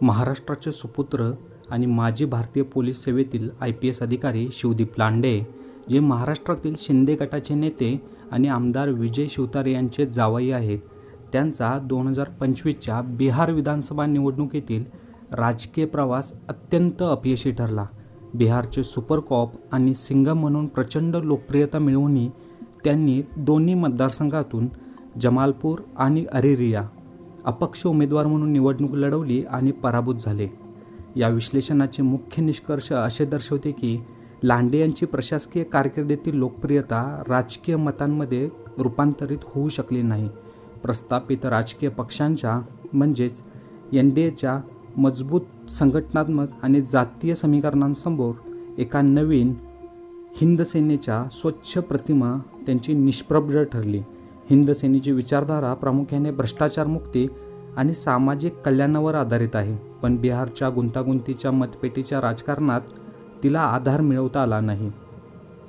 महाराष्ट्राचे सुपुत्र आणि माजी भारतीय पोलीस सेवेतील आय पी एस अधिकारी शिवदीप लांडे जे महाराष्ट्रातील शिंदे गटाचे नेते आणि आमदार विजय शिवतारे यांचे जावई आहेत त्यांचा दोन हजार पंचवीसच्या बिहार विधानसभा निवडणुकीतील राजकीय प्रवास अत्यंत अपयशी ठरला. बिहारचे सुपर कॉप आणि सिंगम म्हणून प्रचंड लोकप्रियता मिळवूनही त्यांनी दोन्ही मतदारसंघातून जमालपूर आणि अरेरिया अपक्ष उमेदवार म्हणून निवडणूक लढवली आणि पराभूत झाले. या विश्लेषणाचे मुख्य निष्कर्ष असे दर्शवते की लांडे यांची प्रशासकीय कारकिर्दीतील लोकप्रियता राजकीय मतांमध्ये रूपांतरित होऊ शकली नाही. प्रस्थापित राजकीय पक्षांच्या म्हणजेच एन डी एच्या मजबूत संघटनात्मक आणि जातीय समीकरणांसमोर एका नवीन हिंद सेनेच्या स्वच्छ प्रतिमा त्यांची निष्प्रभ ठरली. हिंद सेनेची विचारधारा प्रामुख्याने भ्रष्टाचारमुक्ती आणि सामाजिक कल्याणावर आधारित आहे. पण बिहारच्या गुंतागुंतीच्या मतपेटीच्या राजकारणात तिला आधार मिळवता आला नाही.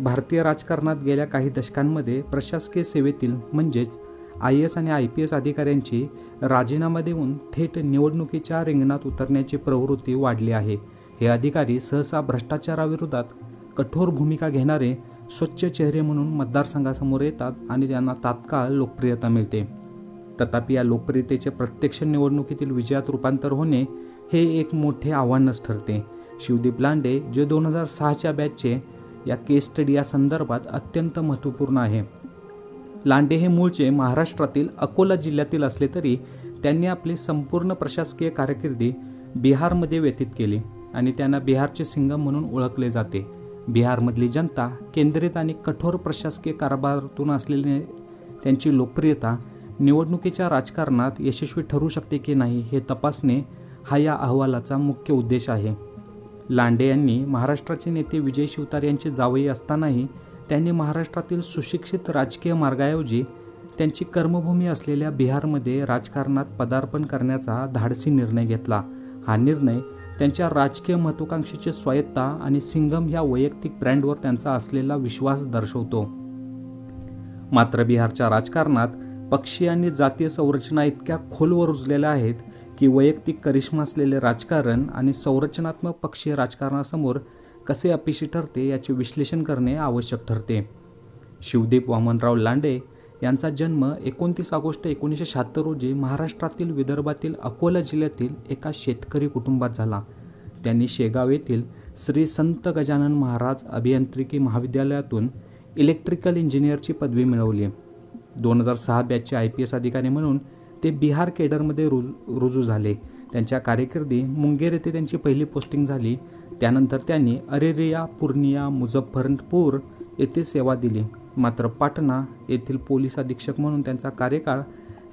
भारतीय राजकारणात गेल्या काही दशकांमध्ये प्रशासकीय सेवेतील म्हणजेच आय एस आणि आय पी एस अधिकाऱ्यांची राजीनामा देऊन थेट निवडणुकीच्या रिंगणात उतरण्याची प्रवृत्ती वाढली आहे. हे अधिकारी सहसा भ्रष्टाचाराविरोधात कठोर भूमिका घेणारे स्वच्छ चेहरे म्हणून मतदारसंघासमोर येतात आणि त्यांना तात्काळ लोकप्रियता मिळते. तथापि या लोकप्रियतेचे प्रत्यक्ष निवडणुकीतील विजयात रूपांतर होणे हे एक मोठे आव्हानच ठरते. शिवदीप लांडे जे दोन हजार सहाच्या बॅचचे या केस स्टडी या संदर्भात अत्यंत महत्त्वपूर्ण आहे. लांडे हे मूळचे महाराष्ट्रातील अकोला जिल्ह्यातील असले तरी त्यांनी आपली संपूर्ण प्रशासकीय कारकिर्दी बिहारमध्ये व्यतीत केली आणि त्यांना बिहारचे सिंगम म्हणून ओळखले जाते. बिहारमधली जनता केंद्रित आणि कठोर प्रशासकीय कारभारातून असलेली त्यांची लोकप्रियता निवडणुकीच्या राजकारणात यशस्वी ठरू शकते की नाही हे तपासणे हा या अहवालाचा मुख्य उद्देश आहे. लांडे यांनी महाराष्ट्राचे नेते विजय शिवतार यांचे जावई असतानाही त्यांनी महाराष्ट्रातील सुशिक्षित राजकीय मार्गाऐवजी त्यांची कर्मभूमी असलेल्या बिहारमध्ये राजकारणात पदार्पण करण्याचा धाडसी निर्णय घेतला. हा निर्णय त्यांच्या राजकीय महत्वाकांक्षीचे स्वायत्ता आणि सिंगम ह्या वैयक्तिक ब्रँडवर त्यांचा असलेला विश्वास दर्शवतो. मात्र बिहारच्या राजकारणात पक्षीय आणि जातीय संरचना इतक्या खोलवर रुजलेल्या आहेत की वैयक्तिक करिश्मा असलेले राजकारण आणि संरचनात्मक पक्षीय राजकारणासमोर कसे अपेक्षित ठरते याचे विश्लेषण करणे आवश्यक ठरते. शिवदीप वामनराव लांडे यांचा जन्म एकोणतीस ऑगस्ट एकोणीसशे शहात्तर रोजी महाराष्ट्रातील विदर्भातील अकोला जिल्ह्यातील एका शेतकरी कुटुंबात झाला. त्यांनी शेगाव येथील श्री संत गजानन महाराज अभियांत्रिकी महाविद्यालयातून इलेक्ट्रिकल इंजिनियरची पदवी मिळवली. दोन हजार सहा बॅचचे आय पी एस अधिकारी म्हणून ते बिहार केडरमध्ये रुजू रुजू झाले. त्यांच्या कारकिर्दी मुंगेर येथे त्यांची पहिली पोस्टिंग झाली. त्यानंतर त्यांनी अरेरिया पूर्णिया मुझफ्फरपूर येथे सेवा दिली. मात्र पाटणा येथील पोलीस अधीक्षक म्हणून त्यांचा कार्यकाळ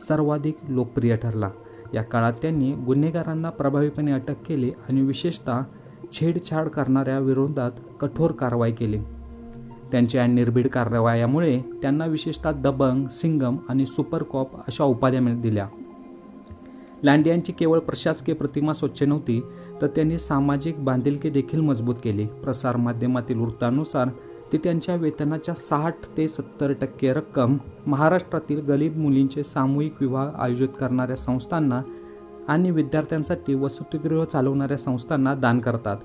सर्वाधिक लोकप्रिय ठरला. या काळात त्यांनी गुन्हेगारांना प्रभावीपणे अटक केली आणि विशेषतः छेडछाड करणाऱ्या विरोधात कठोर कारवाई केली. त्यांच्या निर्भीड कारवायामुळे त्यांना विशेषतः दबंग सिंगम आणि सुपर कॉप अशा उपाध्या दिल्या. लांडियांची केवळ प्रशासकीय प्रतिमा स्वच्छ नव्हती तर त्यांनी सामाजिक बांधिलकी देखील मजबूत केली. प्रसारमाध्यमातील वृत्तानुसार ते त्यांच्या वेतनाच्या साठ ते सत्तर टक्के रक्कम महाराष्ट्रातील गरीब मुलींचे सामूहिक विवाह आयोजित करणाऱ्या संस्थांना आणि विद्यार्थ्यांसाठी वसतिगृह चालवणाऱ्या संस्थांना दान करतात.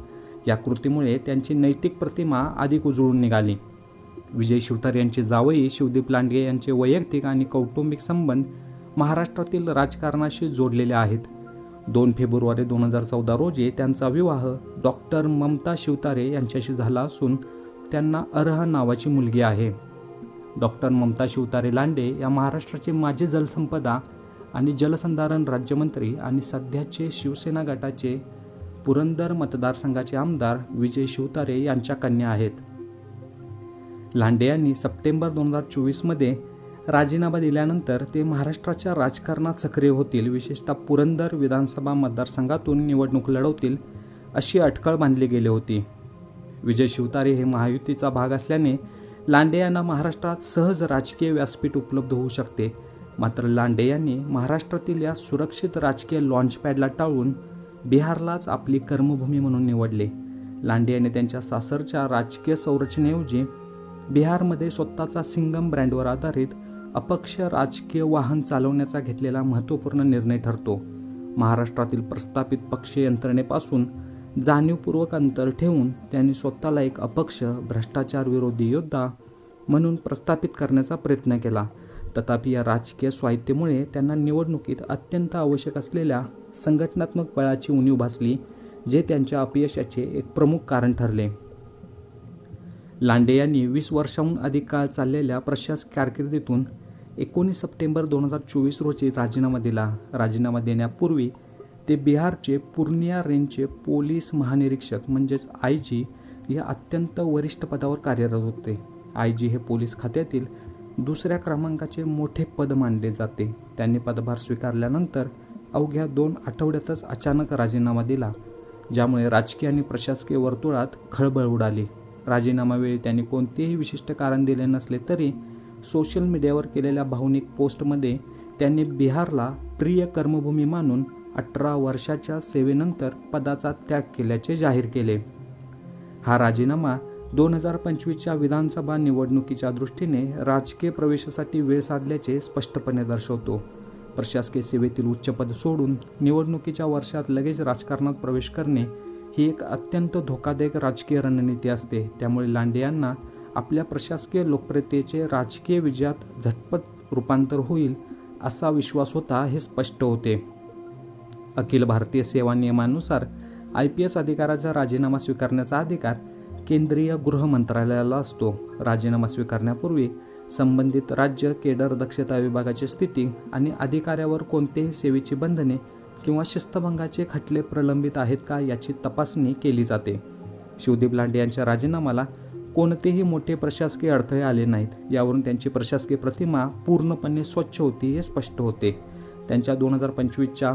या कृतीमुळे त्यांची नैतिक प्रतिमा अधिक उजळून निघाली. विजय शिवतार यांचे जावई शिवदीप लांडगे यांचे वैयक्तिक आणि कौटुंबिक संबंध महाराष्ट्रातील राजकारणाशी जोडलेले आहेत. दोन फेब्रुवारी दोन हजार चौदा रोजी त्यांचा विवाह डॉक्टर ममता शिवतारे यांच्याशी झाला असून त्यांना अर्ह नावाची मुलगी आहे. डॉक्टर ममता शिवतारे लांडे या महाराष्ट्राचे माजी जलसंपदा आणि जलसंधारण राज्यमंत्री आणि सध्याचे शिवसेना गटाचे पुरंदर मतदारसंघाचे आमदार विजय शिवतारे यांच्या कन्या आहेत. लांडे यांनी सप्टेंबर दोन हजार चोवीसमध्ये राजीनामा दिल्यानंतर ते महाराष्ट्राच्या राजकारणात सक्रिय होतील विशेषतः पुरंदर विधानसभा मतदारसंघातून निवडणूक लढवतील अशी अटकळ बांधली गेली होती. विजय शिवतारे हे महायुतीचा भाग असल्याने लांडे यांना महाराष्ट्रात सहज राजकीय व्यासपीठ उपलब्ध होऊ शकते. मात्र लांडे यांनी महाराष्ट्रातील या सुरक्षित राजकीय लॉन्चपॅडला टाळून बिहारलाच आपली कर्मभूमी म्हणून निवडले. लांडे यांनी त्यांच्या सासरच्या राजकीय संरचनेऐवजी बिहारमध्ये स्वतःचा सिंगम ब्रँडवर आधारित अपक्ष राजकीय वाहन चालवण्याचा घेतलेला महत्त्वपूर्ण निर्णय ठरतो. महाराष्ट्रातील प्रस्थापित पक्ष यंत्रणेपासून जाणीवपूर्वक अंतर ठेवून त्यांनी स्वतःला एक अपक्ष भ्रष्टाचार विरोधी योद्धा म्हणून प्रस्थापित करण्याचा प्रयत्न केला. तथापि या राजकीय स्वायत्तेमुळे त्यांना निवडणुकीत अत्यंत आवश्यक असलेल्या संघटनात्मक बळाची उणीव भासली जे त्यांच्या अपयशाचे एक प्रमुख कारण ठरले. लांडे यांनी वीस वर्षाहून अधिक काळ चाललेल्या प्रशासक कारकिर्दीतून एकोणीस सप्टेंबर दोन हजार चोवीस रोजी राजीनामा दिला. राजीनामा देण्यापूर्वी ते बिहारचे पूर्णिया रेंजचे पोलीस महानिरीक्षक म्हणजेच आय जी या अत्यंत वरिष्ठ पदावर कार्यरत होते. आय जी हे पोलीस खात्यातील दुसऱ्या क्रमांकाचे मोठे पद मानले जाते. त्यांनी पदभार स्वीकारल्यानंतर अवघ्या दोन आठवड्यातच अचानक राजीनामा दिला ज्यामुळे राजकीय आणि प्रशासकीय वर्तुळात खळबळ उडाली. राजीनामावेळी त्यांनी कोणतेही विशिष्ट कारण दिले नसले तरी सोशल मीडियावर केलेल्या भावनिक पोस्टमध्ये त्यांनी बिहारला प्रिय कर्मभूमी मानून अठरा वर्षाच्या सेवेनंतर पदाचा त्याग केल्याचे जाहीर केले. हा राजीनामा दोन हजार पंचवीसच्या विधानसभा निवडणुकीच्या दृष्टीने राजकीय प्रवेशासाठी वेळ साधल्याचे स्पष्टपणे दर्शवतो. प्रशासकीय सेवेतील उच्चपद सोडून निवडणुकीच्या वर्षात लगेच राजकारणात प्रवेश करणे ही एक अत्यंत धोकादायक राजकीय रणनीती असते. त्यामुळे लांडे यांना आपल्या प्रशासकीय लोकप्रियतेचे राजकीय विजयात झटपट रूपांतर होईल असा विश्वास होता हे स्पष्ट होते. अखिल भारतीय सेवा नियमानुसार आय पी एस अधिकाराचा राजीनामा स्वीकारण्याचा अधिकार केंद्रीय गृह मंत्रालयाला असतो. राजीनामा स्वीकारण्यापूर्वी संबंधित राज्य केडर दक्षता विभागाची स्थिती आणि अधिकाऱ्यावर कोणतेही सेवेची बंधने किंवा शिस्तभंगाचे खटले प्रलंबित आहेत का याची तपासणी केली जाते. शिवदीप लांडे यांच्या राजीनामाला कोणतेही मोठे प्रशासकीय अडथळे आले नाहीत. यावरून त्यांची प्रशासकीय प्रतिमा पूर्णपणे स्वच्छ होती हे स्पष्ट होते. त्यांच्या दोन हजार पंचवीसच्या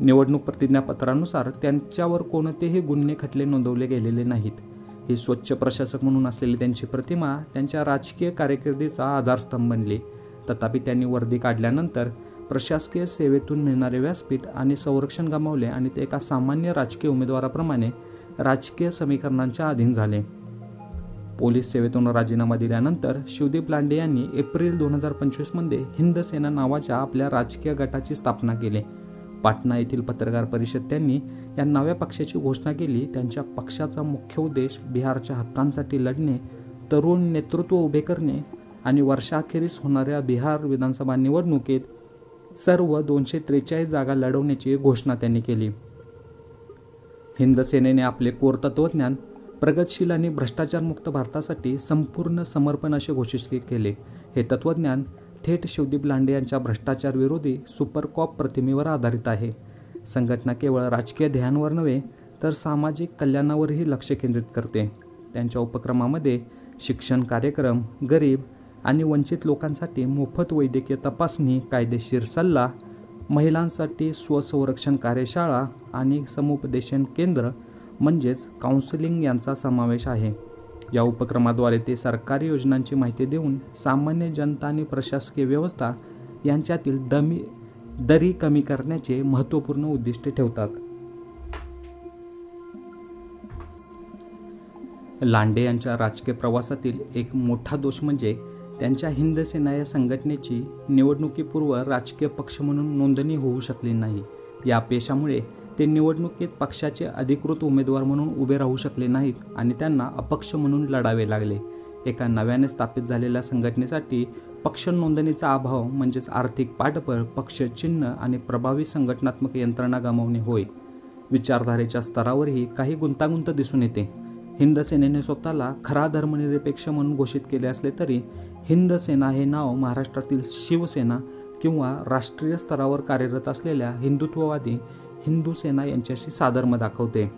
निवडणूक प्रतिज्ञापत्रानुसार त्यांच्यावर कोणतेही गुन्हे खटले नोंदवले गेलेले नाहीत. ही स्वच्छ प्रशासक म्हणून असलेली त्यांची प्रतिमा त्यांच्या राजकीय कारकिर्दीचा आधारस्तंभ बनली. तथापि त्यांनी वर्दी काढल्यानंतर प्रशासकीय सेवेतून मिळणारे व्यासपीठ आणि संरक्षण गमावले आणि ते एका सामान्य राजकीय उमेदवाराप्रमाणे राजकीय समीकरणांच्या अधीन झाले. पोलीस सेवेतून राजीनामा दिल्यानंतर शिवदीप लांडे यांनी एप्रिल दोन हजार पंचवीसमध्ये हिंद सेना नावाच्या आपल्या राजकीय गटाची स्थापना केली. पाटणा येथील पत्रकार परिषद त्यांनी या नव्या पक्षाची घोषणा केली. त्यांच्या पक्षाचा मुख्य उद्देश बिहारच्या हक्कांसाठी लढणे तरुण नेतृत्व उभे करणे आणि वर्षाखेरीस होणाऱ्या बिहार विधानसभा निवडणुकीत सर्व दोनशे त्रेचाळीस जागा लढवण्याची घोषणा त्यांनी केली. हिंद सेनेने आपले कोर तत्वज्ञान प्रगतशील आणि भ्रष्टाचारमुक्त भारतासाठी संपूर्ण समर्पण असे घोषित केले. हे तत्वज्ञान थेट शिवदीप लांडे यांच्या भ्रष्टाचार विरोधी सुपरकॉप प्रतिमेवर आधारित आहे. संघटना केवळ राजकीय ध्येयांवर नव्हे तर सामाजिक कल्याणावरही लक्ष केंद्रित करते. त्यांच्या उपक्रमामध्ये शिक्षण कार्यक्रम गरीब आणि वंचित लोकांसाठी मोफत वैद्यकीय तपासणी कायदेशीर सल्ला महिलांसाठी स्वसंरक्षण कार्यशाळा आणि समुपदेशन केंद्र म्हणजेच काउन्सिलिंग यांचा समावेश आहे. या उपक्रमाद्वारे ते सरकारी योजनांची माहिती देऊन सामान्य जनता आणि प्रशासकीय व्यवस्था यांच्यातील दमी दरी कमी करण्याचे महत्त्वपूर्ण उद्दिष्ट ठेवतात. लांडे यांच्या राजकीय प्रवासातील एक मोठा दोष म्हणजे त्यांच्या हिंद सेना या संघटनेची निवडणुकीपूर्व राजकीय पक्ष म्हणून नोंदणी होऊ शकली नाही. या पेशामुळे ते निवडणुकीत पक्षाचे अधिकृत उमेदवार म्हणून उभे राहू शकले नाहीत आणि त्यांना अपक्ष म्हणून लढावे लागले. एका नव्याने स्थापित झालेल्या संघटनेसाठी पक्ष नोंदणीचा अभाव म्हणजेच आर्थिक पाठबळ पक्ष चिन्ह आणि प्रभावी संघटनात्मक यंत्रणा गमावणे होय. विचारधारेच्या स्तरावरही काही गुंतागुंत दिसून येते. हिंद सेनेने स्वतःला खरा धर्मनिरपेक्ष म्हणून घोषित केले असले तरी हिंद सेना हे नाव महाराष्ट्रातील शिवसेना किंवा राष्ट्रीय स्तरावर कार्यरत असलेल्या हिंदुत्ववादी हिंदू सेना यांच्याशी साधर्म दाखवते.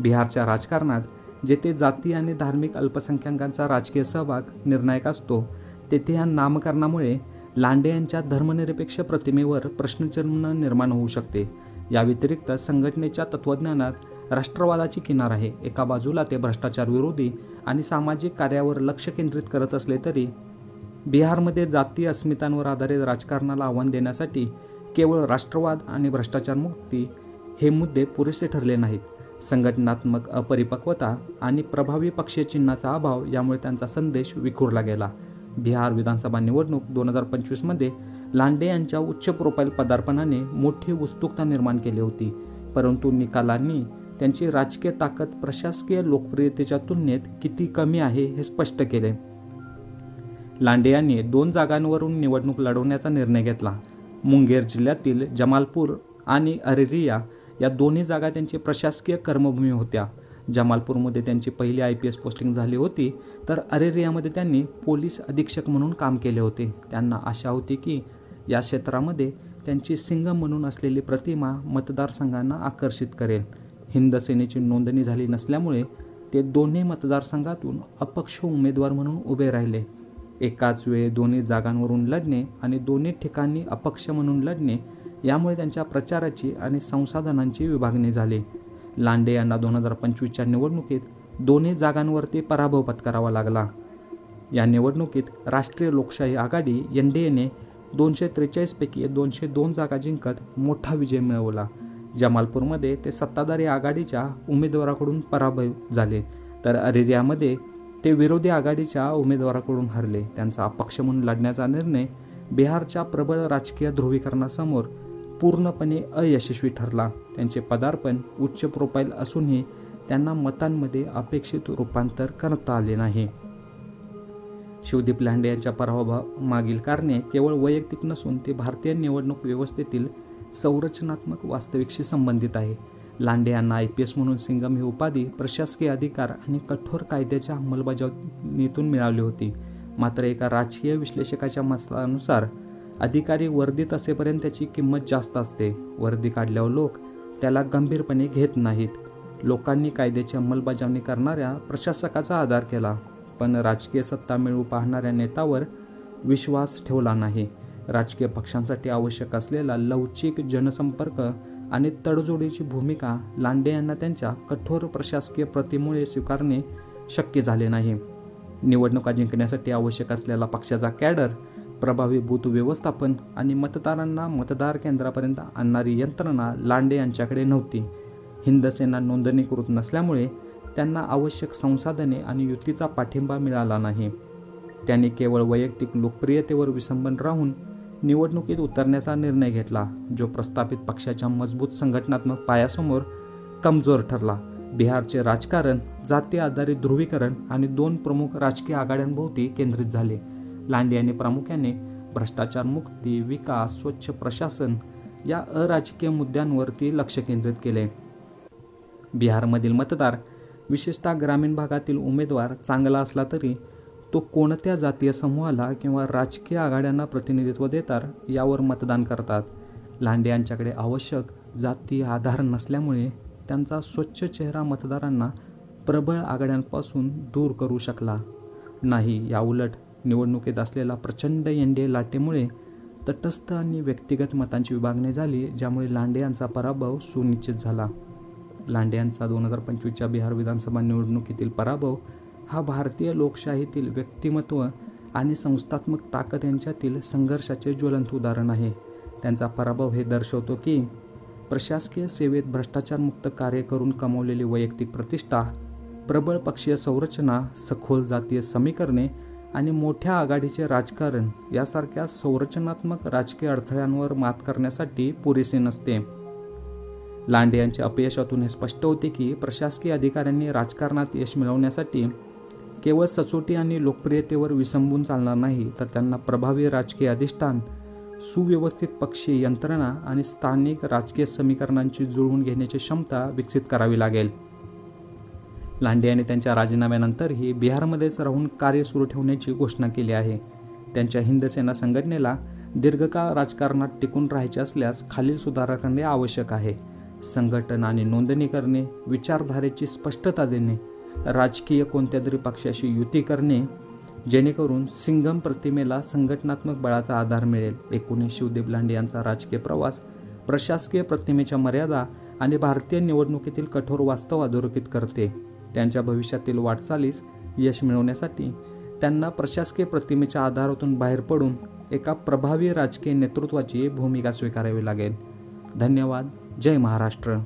बिहारच्या राजकारणात जेथे जाती आणि धार्मिक अल्पसंख्याकांचा राजकीय सहभाग निर्णायक असतो तेथे या नामकरणामुळे लांडे यांच्या धर्मनिरपेक्ष प्रतिमेवर प्रश्नचिन्ह निर्माण होऊ शकते. या व्यतिरिक्त संघटनेच्या तत्त्वज्ञानात राष्ट्रवादाची किनार आहे. एका बाजूला ते भ्रष्टाचार विरोधी आणि सामाजिक कार्यावर लक्ष केंद्रित करत असले तरी बिहारमध्ये जाती अस्मितांवर आधारित राजकारणाला आव्हान देण्यासाठी केवळ राष्ट्रवाद आणि भ्रष्टाचारमुक्ती हे मुद्दे पुरेसे ठरले नाहीत. संघटनात्मक अपरिपक्वता आणि प्रभावी पक्षीय चिन्हाचा अभाव यामुळे त्यांचा संदेश विखुरला गेला. बिहार विधानसभा निवडणूक दोन हजार पंचवीसमध्ये लांडे यांच्या उच्च प्रोफाईल पदार्पणाने मोठी उत्सुकता निर्माण केली होती. परंतु निकालांनी त्यांची राजकीय ताकद प्रशासकीय लोकप्रियतेच्या तुलनेत किती कमी आहे हे स्पष्ट केले. लांडे यांनी दोन जागांवरून निवडणूक लढवण्याचा निर्णय घेतला. मुंगेर जिल्ह्यातील जमालपूर आणि अरेरिया या दोन्ही जागा त्यांची प्रशासकीय कर्मभूमी होत्या. जमालपूरमध्ये त्यांची पहिली आय पी एस पोस्टिंग झाली होती तर अरेरियामध्ये त्यांनी पोलीस अधीक्षक म्हणून काम केले होते. त्यांना आशा होती की या क्षेत्रामध्ये त्यांची सिंगम म्हणून असलेली प्रतिमा मतदारसंघांना आकर्षित करेल. हिंद सेनेची नोंदणी झाली नसल्यामुळे ते दोन्ही मतदारसंघातून अपक्ष उमेदवार म्हणून उभे राहिले. एकाच वेळी दोन्ही जागांवरून लढणे आणि दोन्ही ठिकाणी अपक्ष म्हणून लढणे यामुळे त्यांच्या प्रचाराची आणि संसाधनांची विभागणी झाली. लांडे यांना दोन हजार पंचवीसच्या निवडणुकीत दोन्ही जागांवरती पराभव पत्करावा लागला. या निवडणुकीत राष्ट्रीय लोकशाही आघाडी एन डी एने दोनशे त्रेचाळीसपैकी दोनशे दोन जागा जिंकत मोठा विजय मिळवला जमालपूरमध्ये ते सत्ताधारी आघाडीच्या उमेदवाराकडून पराभव झाले. तर अरेरियामध्ये ते विरोधी आघाडीच्या उमेदवाराकडून हरले. त्यांचा अपक्ष म्हणून लढण्याचा निर्णय बिहारच्या प्रबळ राजकीय ध्रुवीकरणासमोर पूर्णपणे अयशस्वी ठरला. त्यांचे पदार्पण उच्च प्रोफाईल असूनही त्यांना मतांमध्ये अपेक्षित रूपांतर करता आले नाही. शिवदीप लांडे यांच्या पराभवामागील कारणे केवळ वैयक्तिक नसून ते भारतीय निवडणूक व्यवस्थेतील संरचनात्मक वास्तविकशी संबंधित आहे. लांडे यांना आय पी एस म्हणून सिंगम ही उपाधी प्रशासकीय अधिकार आणि कठोर कायद्याच्या अंमलबजावणीतून मिळाली होती. मात्र एका राजकीय विश्लेषकाच्या मतानुसार अधिकारी वर्दीत असेपर्यंत त्याची किंमत जास्त असते. वर्दी काढल्यावर लोक त्याला गंभीरपणे घेत नाहीत. लोकांनी कायद्याची अंमलबजावणी करणाऱ्या प्रशासकाचा आधार केला. पण राजकीय सत्ता मिळवू पाहणाऱ्या नेत्यावर विश्वास ठेवला नाही. राजकीय पक्षांसाठी आवश्यक असलेला लवचिक जनसंपर्क आणि तडजोडीची भूमिका लांडे यांना त्यांच्या कठोर प्रशासकीय प्रतीमुळे स्वीकारणे शक्य झाले नाही. निवडणुका जिंकण्यासाठी आवश्यक असलेला पक्षाचा कॅडर प्रभावी बूथ व्यवस्थापन आणि मतदारांना मतदार केंद्रापर्यंत आणणारी यंत्रणा लांडे यांच्याकडे नव्हती. हिंदसेना नोंदणीकृत नसल्यामुळे त्यांना आवश्यक संसाधने आणि युतीचा पाठिंबा मिळाला नाही. त्यांनी केवळ वैयक्तिक लोकप्रियतेवर विसंबन राहून निवडणुकीत उतरण्याचा निर्णय घेतला जो प्रस्थापित पक्षाच्या मजबूत संघटनात्मक पायासमोर कमजोर ठरला. बिहारचे राजकारण जाती आधारित ध्रुवीकरण आणि दोन प्रमुख राजकीय आघाड्यांभोवती केंद्रित झाले. लांडे यांनी प्रामुख्याने भ्रष्टाचार मुक्ती विकास स्वच्छ प्रशासन या अराजकीय मुद्द्यांवरती लक्ष केंद्रित केले. बिहारमधील मतदार विशेषतः ग्रामीण भागातील उमेदवार चांगला असला तरी तो कोणत्या जातीय समूहाला किंवा राजकीय आघाड्यांना प्रतिनिधित्व देतात यावर मतदान करतात? लांडे यांच्याकडे आवश्यक जाती आधार नसल्यामुळे त्यांचा स्वच्छ चेहरा मतदारांना प्रबळ आघाड्यांपासून दूर करू शकला. नाही याउलट निवडणुकीत असलेला प्रचंड एनडीए लाटेमुळे तटस्थ आणि व्यक्तिगत मतांची विभागणी झाली ज्यामुळे लांडे यांचा पराभव सुनिश्चित झाला. लांडे यांचा दोन हजार पंचवीसच्या बिहार विधानसभा निवडणुकीतील पराभव हा भारतीय लोकशाहीतील व्यक्तिमत्व आणि संस्थात्मक ताकद यांच्यातील संघर्षाचे ज्वलंत उदाहरण आहे. त्यांचा पराभव हे दर्शवतो की प्रशासकीय सेवेत भ्रष्टाचारमुक्त कार्य करून कमावलेली वैयक्तिक प्रतिष्ठा प्रबळ पक्षीय संरचना सखोल जातीय समीकरणे आणि मोठ्या आघाडीचे राजकारण यासारख्या संरचनात्मक राजकीय अडथळ्यांवर मात करण्यासाठी पुरेसे नसते. लांडे यांच्या अपयशातून हे स्पष्ट होते की प्रशासकीय अधिकाऱ्यांनी राजकारणात यश मिळवण्यासाठी केवळ सचोटी आणि लोकप्रियतेवर विसंबून चालणार नाही तर त्यांना प्रभावी राजकीय अधिष्ठान सुव्यवस्थित पक्षीय यंत्रणा आणि स्थानिक राजकीय समीकरणांची जुळवून घेण्याची क्षमता विकसित करावी लागेल. लांडे यांनी त्यांच्या राजीनाम्यानंतरही बिहारमध्येच राहून कार्य सुरू ठेवण्याची घोषणा केली आहे. त्यांच्या हिंदसेना संघटनेला दीर्घकाळ राजकारणात टिकून राहायचे असल्यास खालील सुधारणा करणे आवश्यक आहे. संघटन आणि नोंदणी करणे विचारधारेची स्पष्टता देणे राजकीय कोणत्या तरी पक्षाशी युती करणे जेणेकरून सिंगम प्रतिमेला संघटनात्मक बळाचा आधार मिळेल. एकोणीस शिवदेव लांडे यांचा राजकीय प्रवास प्रशासकीय प्रतिमेच्या मर्यादा आणि भारतीय निवडणुकीतील कठोर वास्तव अधोरेखित करते. त्यांच्या भविष्यातील वाटचालीस यश मिळवण्यासाठी त्यांना प्रशासकीय प्रतिमेच्या आधारातून बाहेर पडून एका प्रभावी राजकीय नेतृत्वाची भूमिका स्वीकारावी लागेल. धन्यवाद. जय महाराष्ट्र.